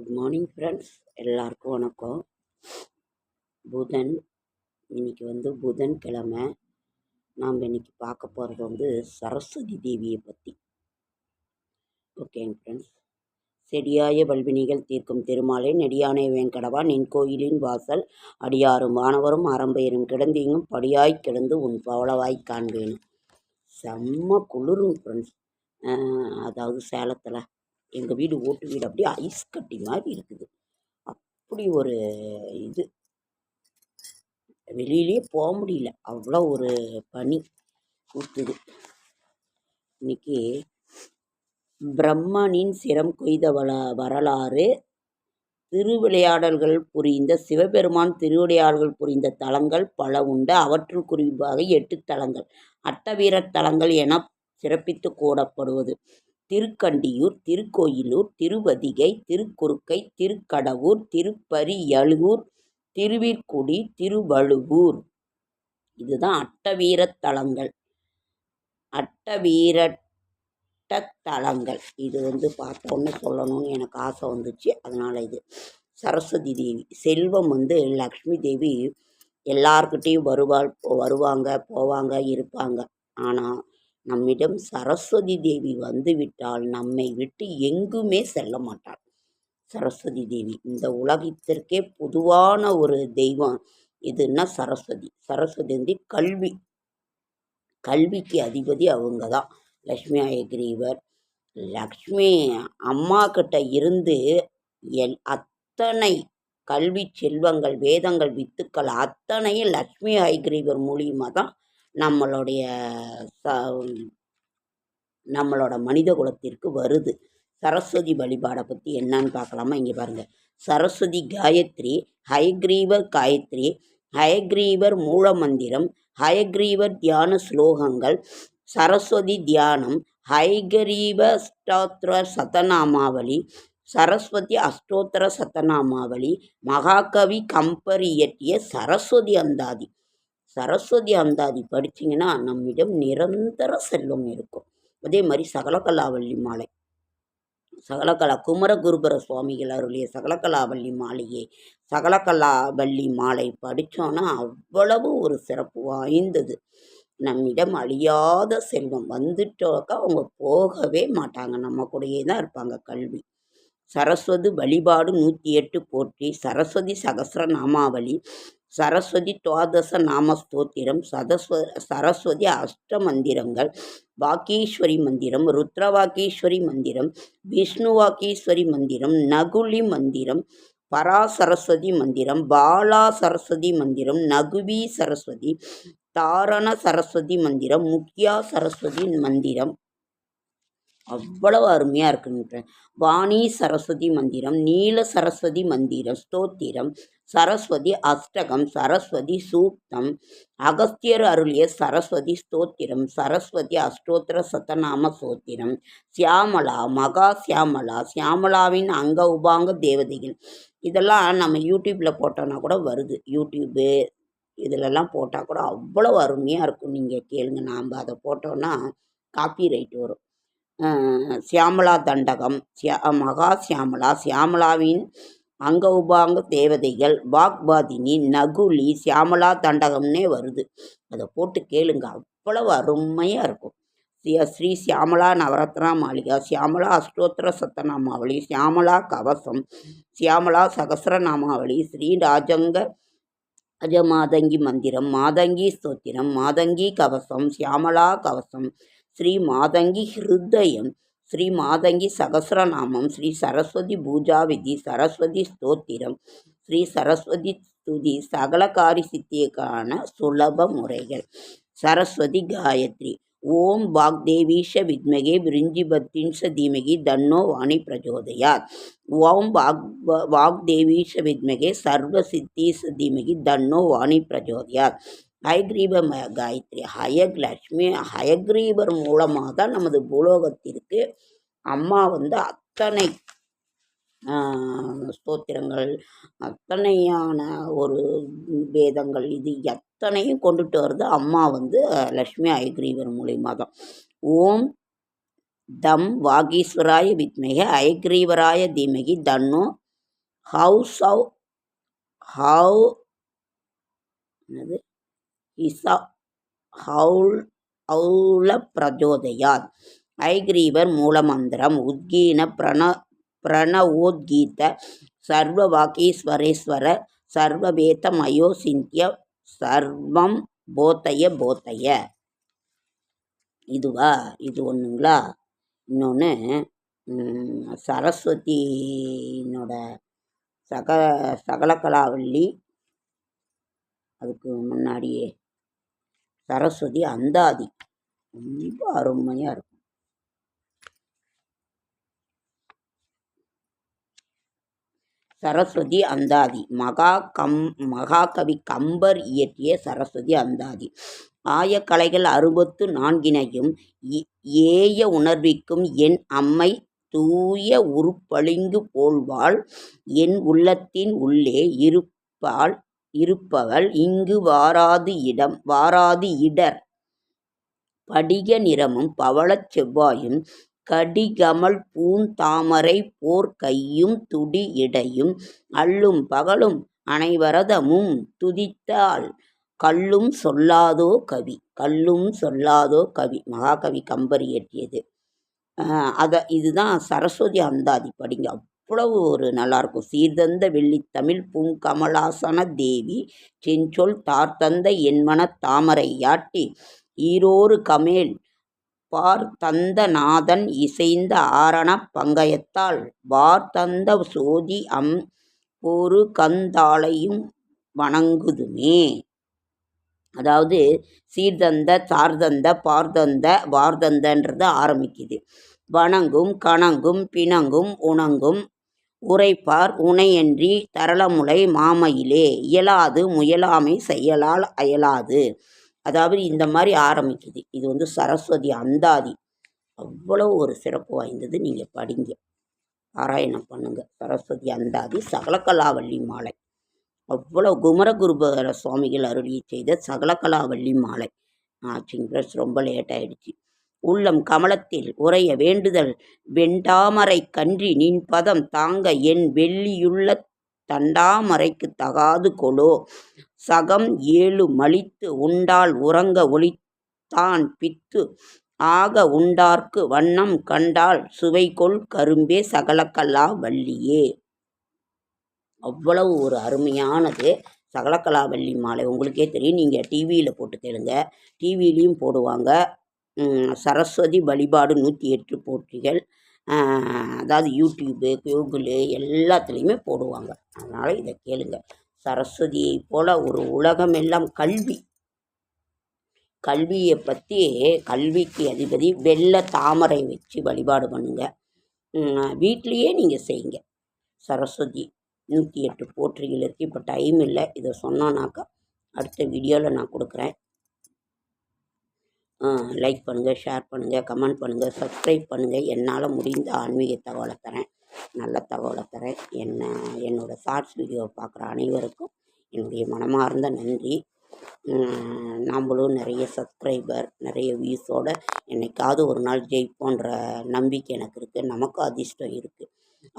Good morning friends எல்லாருக்கும் வணக்கம். புதன் இன்னைக்கு வந்து புதன்கிழமை. நாம் இன்னைக்கு பார்க்க போகிறது வந்து சரஸ்வதி தேவியை பற்றி ஓகேங்க ஃப்ரெண்ட்ஸ் செடியாய வல்வினிகள் தீர்க்கும் திருமாலை நெடியானை வேங்கடவா நின் கோயிலின் வாசல் அடியாரும் வானவரும் அறம்பெயரும் கிடந்தீங்கும் படியாய் கிடந்து உன் பவளவாய் காண்பேன். செம்ம குளிரும் ஃப்ரெண்ட்ஸ் அதாவது சேலத்தில். எங்கள் வீடு ஓட்டு வீடு அப்படியே ஐஸ் கட்டி மாதிரி இருக்குது. அப்படி ஒரு இது. வெளியிலேயே போக முடியல. அவ்வளோ ஒரு பனி ஊற்றுது இன்னைக்கு பிரம்மனின் சிரம் கொய்த வள வரலாறு. திருவிளையாடல்கள் புரிந்த சிவபெருமான் திருவிளையாடல்கள் புரிந்த தலங்கள் பல உண்டு. அவற்றுள் குறிப்பாக எட்டு தலங்கள். அட்டவீரத் தலங்கள் என சிறப்பித்து கூடப்படுவது திருக்கண்டியூர் திருக்கோயிலூர் திருவதிகை திருக்குறுக்கை திருக்கடவூர் திருப்பரியலூர் திருவிற்குடி திருவழுவூர். இதுதான் அட்டவீரத் தலங்கள். அட்டவீரட்ட தலங்கள். இது வந்து பார்த்தோன்னு சொல்லணும்னு எனக்கு ஆசை வந்துச்சு. அதனால் இது. சரஸ்வதி தேவி. செல்வம் வந்து லக்ஷ்மி தேவி எல்லார்கிட்டேயும் வருவாள் வருவாங்க போவாங்க இருப்பாங்க. ஆனால் நம்மிடம் சரஸ்வதி தேவி வந்துவிட்டால் நம்மை விட்டு எங்குமே செல்ல மாட்டாள். சரஸ்வதி தேவி இந்த உலகத்திற்கே பொதுவான ஒரு தெய்வம் எதுன்னா சரஸ்வதி. சரஸ்வதி வந்து கல்வி. கல்விக்கு அதிபதி அவங்க தான் லக்ஷ்மி அயக்ரீவர் லக்ஷ்மி அம்மா கிட்ட இருந்து எல் அத்தனை கல்வி செல்வங்கள் வேதங்கள் வித்துக்கள் அத்தனையும் லக்ஷ்மி ஹைகிரீவர் மூலியமாக தான் நம்மளுடைய ச நம்மளோட மனித குலத்திற்கு வருது. சரஸ்வதி வழிபாடை பற்றி என்னன்னு பார்க்கலாமா இங்கே பாருங்கள் சரஸ்வதி காயத்ரி ஹயக்ரீவர் காயத்ரி ஹயக்ரீவர் மூலமந்திரம் ஹயக்ரீவர் தியான ஸ்லோகங்கள் சரஸ்வதி தியானம் ஹைகரீவ அஷ்டோத்திர சதநாமாவளி சரஸ்வதி அஷ்டோத்திர சத்தநாமாவளி மகாகவி கம்பர் இயற்றிய சரஸ்வதி அந்தாதி. சரஸ்வதி அந்தாதி படிச்சிங்கன்னா நம்மிடம் நிரந்தர செல்வம் இருக்கும். அதே மாதிரி சகலகலாவல்லி மாலை. சகலகலா குமரகுருபர சுவாமிகள் அருளிய சகலகலாவல்லி மாலையே சகலகலாவல்லி மாலை படித்தோன்னா அவ்வளவு ஒரு சிறப்பு வாய்ந்தது. நம்மிடம் அழியாத செல்வம் வந்துட்டோக்கா அவங்க போகவே மாட்டாங்க. நம்ம கூடயே தான் இருப்பாங்க கல்வி. சரஸ்வதி வழிபாடு நூற்றி எட்டு போற்றி சரஸ்வதி சகசிர நாமாவளி சரஸ்வதி துவாதச நாம ஸ்தோத்திரம் சதஸ்வ சரஸ்வதி அஷ்ட மந்திரங்கள் வாக்கீஸ்வரி மந்திரம் ருத்ரவாக்கீஸ்வரி மந்திரம் விஷ்ணுவாக்கீஸ்வரி மந்திரம் நகுலி மந்திரம் பராசரஸ்வதி மந்திரம் பாலா சரஸ்வதி மந்திரம் நகுவி சரஸ்வதி தாரண சரஸ்வதி மந்திரம் முக்கியா சரஸ்வதி மந்திரம். அவ்வளவு அருமையாக இருக்குன்ற வாணி சரஸ்வதி மந்திரம் நீல சரஸ்வதி மந்திரம் ஸ்தோத்திரம் சரஸ்வதி அஷ்டகம் சரஸ்வதி சூக்தம் அகஸ்தியர் அருளிய சரஸ்வதி ஸ்தோத்திரம் சரஸ்வதி அஷ்டோத்திர சத்தநாம சோத்திரம் சியாமலா மகா சியாமலா சியாமலாவின் அங்க உபாங்க தேவதைகள். இதெல்லாம் நம்ம யூடியூப்பில் போட்டோன்னா கூட வருது. யூடியூப்பு இதிலெல்லாம் போட்டால் கூட அவ்வளோ அருமையாக இருக்கும். நீங்கள் கேளுங்க நாம் அதை போட்டோன்னா காப்பி ரைட் வரும் சியாமலா தண்டகம் சியா மகா சியாமலா சியாமலாவின் அங்க உபாங்க தேவதைகள் வாக்பாதினி நகுலி சியாமலா தண்டகம்னே வருது. அதை போட்டு கேளுங்க. அவ்வளவு அருமையாக இருக்கும். ஸ்ரீ சியாமலா நவரத்னா மாளிகா சியாமலா அஷ்டோத்திர சத்தநாமாவளி சியாமலா கவசம் சியாமலா சகசரநாமாவளி ஸ்ரீ ராஜங்க அஜமாதங்கி மந்திரம் மாதங்கி ஸ்தோத்திரம் மாதங்கி கவசம் சியாமலா கவசம் ஸ்ரீ மாதங்கி ஹிருதயம் ஸ்ரீ மாதங்கி சகசிரநாமம் ஸ்ரீ சரஸ்வதி பூஜா விதி சரஸ்வதி ஸ்தோத்திரம் ஸ்ரீ சரஸ்வதி ஸ்துதி சகலகாரி சித்தியக்கான சுலப முறைகள். சரஸ்வதி காயத்ரி ஓம் வாக்தேவீஷ வித்மகே விருஞ்சிபத்தின்ச தீமகி தன்னோ வாணி பிரஜோதயார் ஓம் வாக் வாக்தேவீஷ வித்மகே சர்வ சித்தீச தீமகி தன்னோ வாணி பிரச்சோதயாத் ஹயக்ரீப காயத்ரி ஹயக் லக்ஷ்மி ஹயக்ரீபர் மூலமாக தான் நமது பூலோகத்திற்கு அம்மா வந்து அத்தனை ஸ்தோத்திரங்கள் அத்தனையான ஒரு வேதங்கள் இது எத்தனையும் கொண்டுட்டு வருது அம்மா வந்து லக்ஷ்மி ஐக்ரீவர் மூலியமாக தான். ஓம் தம் வாகீஸ்வராய வித்மகி ஐக்ரீவராய தீமகி தன்னோ ஹவுஸ் ஆஃப் ஹவு என்னது? இசா ஹவுல் ஹௌல பிரஜோதயாத். ஐக்ரீவர் மூலமந்திரம் உத்கீன பிரண பிரணவோத்கீத சர்வவாகீஸ்வரேஸ்வர சர்வவேத மயோ சிந்திய சர்வம் போத்தய போத்தைய. இதுவா? இது ஒன்றுங்களா இன்னொன்று சரஸ்வதியினோட சக சகலகலாவல்லி அதுக்கு முன்னாடியே சரஸ்வதி அந்தாதி. ரொம்ப அருமையாக இருக்கும். சரஸ்வதி அந்தாதி. மகா கம் மகாகவி கம்பர் இயற்றிய சரஸ்வதி அந்தாதி. ஆயக்கலைகள் அறுபத்து நான்கினையும் ஏய உணர்விக்கும் என் அம்மை தூய உருப்பளிங்கு போல்வாள் என் உள்ளத்தின் உள்ளே இருப்பாள் இருப்பவள் இங்கு வாராது இடம் வாராது இடர். படிக நிறமும் பவளச் செவ்வாயும் கடிகமல் பூந்தாமரை போர் கையும் துடி இடையும் அள்ளும் பகலும் அனைவரதமும் துதித்தாள். கல்லும் சொல்லாதோ கவி கல்லும் சொல்லாதோ கவி மகாகவி கம்பர் இயற்றியது. அதை இதுதான் சரஸ்வதி அந்தாதி படிங்க. அவ்வளவு ஒரு நல்லாயிருக்கும் சீர்தந்த வெள்ளித்தமிழ் பூங்கமலாசன தேவி செஞ்சொல் தார்த்தந்த என்மன தாமரை யாட்டி ஈரோரு கமேல் பார்த்தந்த நாதன் இசைந்த ஆரண பங்கயத்தால் வார்த்தந்த சோதி அம் ஒரு கந்தாளையும் வணங்குதுமே. அதாவது சீர்தந்த சார்தந்த பார்தந்த வார்தந்தன்றது ஆரம்பிக்குது. வணங்கும் கணங்கும் பிணங்கும் உணங்கும் உரைப்பார் உனையன்றி தரளமுலை மாமையிலே. இயலாது முயலாமை செயலால் அயலாது. அதாவது இந்த மாதிரி ஆரம்பிக்குது. இது வந்து சரஸ்வதி அந்தாதி. அவ்வளோ ஒரு சிறப்பு வாய்ந்தது நீங்கள் படிங்க. பாராயணம் பண்ணுங்க. சரஸ்வதி அந்தாதி சகலகலாவல்லி மாலை. அவ்வளோ குமரகுருபர சுவாமிகள் அருளி செய்த சகலகலாவல்லி மாலை. ஆச்சுங்க ரொம்ப லேட் ஆயிடுச்சு. உள்ளம் கமலத்தில் உரைய வேண்டுதல். வெண்டாமரை கன்றி நின் பதம் தாங்க என் வெள்ளியுள்ள தண்டாமரைக்கு தகாது கொலோ. சகம் ஏழு மலித்து உண்டால் உறங்க ஒளித்தான் பித்து. ஆக உண்டார்க்கு வண்ணம் கண்டால் சுவைகொள் கரும்பே சகலக்கல்லா வள்ளியே. அவ்வளவு ஒரு அருமையானது சகலக்கலாவல்லி மாலை. உங்களுக்கே தெரியும் நீங்கள் டிவியில் போட்டு கேளுங்க டிவிலையும் போடுவாங்க. சரஸ்வதி வழிபாடு நூற்றி எட்டு போற்றிகள் அதாவது யூடியூப்பு கூகுளு எல்லாத்துலேயுமே போடுவாங்க. அதனால் இதை கேளுங்க. சரஸ்வதியை போல் ஒரு உலகம் எல்லாம் கல்வி. கல்வியை பற்றி கல்விக்கு அதிபதி வெள்ளை தாமரை வச்சு வழிபாடு பண்ணுங்கள் வீட்லேயே நீங்கள் செய்யுங்க. சரஸ்வதி நூற்றி எட்டு போற்றிகள் இருக்குது இப்போ டைம் இல்லை. இதை சொன்னானாக்கா அடுத்த வீடியோவில் நான் கொடுக்குறேன். லைக் பண்ணுங்கள் ஷேர் பண்ணுங்கள் கமெண்ட் பண்ணுங்கள் சப்ஸ்கிரைப் பண்ணுங்கள் என்னால் முடிந்த ஆன்மீக தகவலை தரேன். நல்ல தகவலை தரேன். என்ன என்னோடய ஷார்ட்ஸ் வீடியோவை பார்க்குற அனைவருக்கும் என்னுடைய மனமார்ந்த நன்றி. நாம்பளும் நிறைய சப்ஸ்கிரைபர் நிறைய வியூஸோடு என்னைக்காவது ஒரு நாள் ஜெயிப்போன்ற நம்பிக்கை எனக்கு இருக்குது நமக்கும் அதிர்ஷ்டம் இருக்குது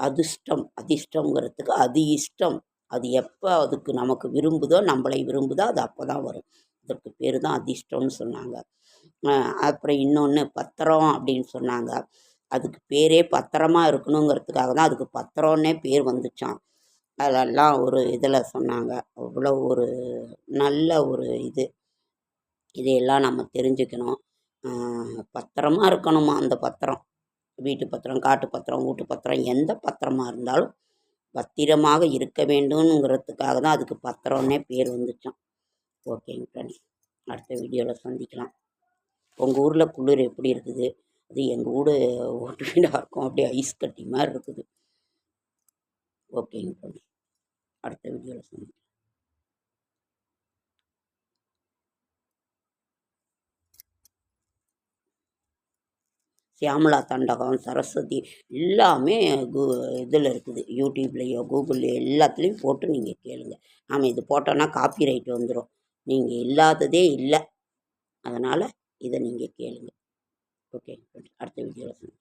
அதிர்ஷ்டம் அதிர்ஷ்டங்கிறதுக்கு அதி இஷ்டம். அது எப்போ அதுக்கு நமக்கு விரும்புதோ நம்மளை விரும்புதோ அது அப்போ தான் வரும். இதற்கு பேர் தான் அதிர்ஷ்டம்னு சொன்னாங்க. அப்புறம் இன்னொன்று பத்திரம் அப்படின்னு சொன்னாங்க. அதுக்கு பேரே பத்திரமா இருக்கணுங்கிறதுக்காக தான் அதுக்கு பத்திரம்னே பேர் வந்துச்சான் அதெல்லாம் ஒரு இதில் சொன்னாங்க. அவ்வளோ ஒரு நல்ல ஒரு இது. இதையெல்லாம் நம்ம தெரிஞ்சுக்கணும். பத்திரமா இருக்கணுமா அந்த பத்திரம்? வீட்டு பத்திரம் காட்டு பத்திரம் வீட்டு பத்திரம் எந்த பத்திரமா இருந்தாலும் பத்திரமாக இருக்க வேண்டும்ங்கிறதுக்காக தான் அதுக்கு பத்திரம்னே பேர் வந்துச்சான் ஓகேங்க ஃப்ரெண்ட்ஸ் அடுத்த வீடியோவில் சந்திக்கலாம். உங்கள் ஊரில் குளிர் எப்படி இருக்குது? அது எங்கள் ஊடு ஓட்டு வீடாக இருக்கும். அப்படியே ஐஸ் கட்டி மாதிரி இருக்குது. ஓகேங்க ஃப்ரெண்ட்ஸ் அடுத்த வீடியோவில் சந்திக்கலாம். சியாமலா தண்டகம் சரஸ்வதி எல்லாமே கூ இதில் இருக்குது. யூடியூப்லேயோ கூகுள்லேயோ எல்லாத்துலேயும் போட்டு நீங்கள் கேளுங்க. நாம் இது போட்டோன்னா காப்பி ரைட் வந்துடும் நீங்கள் இல்லாததே இல்லை. அதனால் இதை நீங்கள் கேளுங்க. ஓகே அடுத்த வீடியோவில்